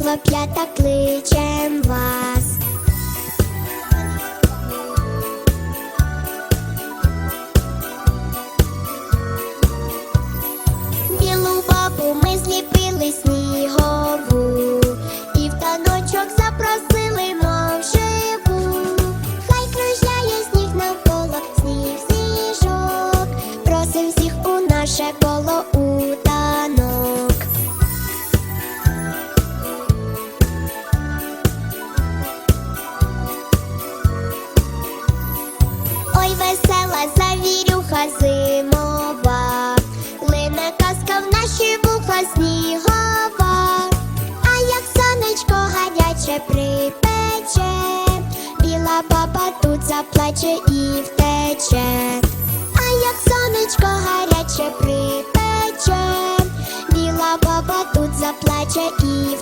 хлоп'ята кличем вас. Білу бабу ми зліпили снігову, і в таночок запросили, мов живу. Хай кружляє сніг навколо, сніг, сніжок. Просим всіх у наше коло у весела завірюха зимова, лине казка в наші вуха снігова, а як сонечко гаряче припече, біла баба тут заплаче і втече, а як сонечко гаряче припече, біла баба тут заплаче і